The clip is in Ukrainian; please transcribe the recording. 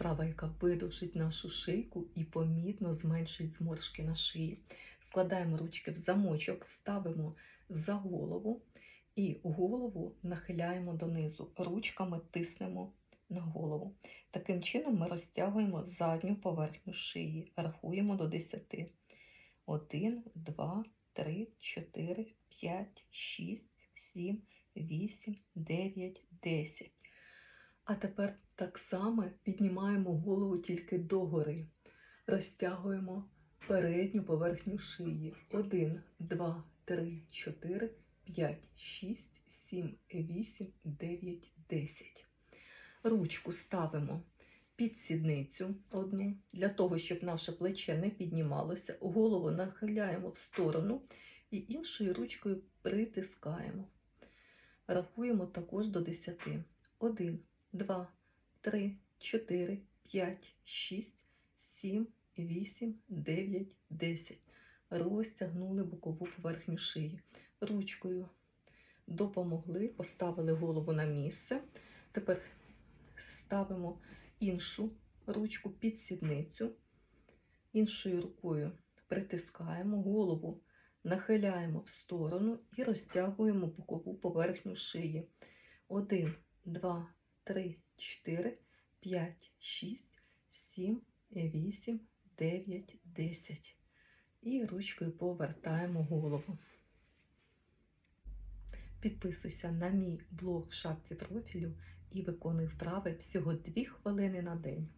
вправа, яка видовжить нашу шийку і помітно зменшить зморшки на шиї. Складаємо ручки в замочок, ставимо за голову і голову нахиляємо донизу. Ручками тиснемо на голову. Таким чином ми розтягуємо задню поверхню шиї. Рахуємо до 10. 1, 2, 3, 4, 5, 6, 7, 8, 9, 10. А тепер так само піднімаємо голову тільки догори. Розтягуємо передню поверхню шиї. 1, 2, 3, 4, 5, 6, 7, 8, 9, 10. Ручку ставимо під сідницю одну, для того, щоб наше плече не піднімалося. Голову нахиляємо в сторону і іншою ручкою притискаємо. Рахуємо також до 10. 1, 2, 3, 4, 5, 6, 7, 8, 9, 10. Розтягнули бокову поверхню шиї. Ручкою допомогли, поставили голову на місце. Тепер ставимо іншу ручку під сідницю, іншою рукою притискаємо голову, нахиляємо в сторону і розтягуємо бокову поверхню шиї. 1, 2, 3, 4, 5, 6, 7, 8, 9, 10. І ручкою повертаємо голову. Підписуйся на мій блог в шапці профілю і виконуй вправи всього 2 хвилини на день.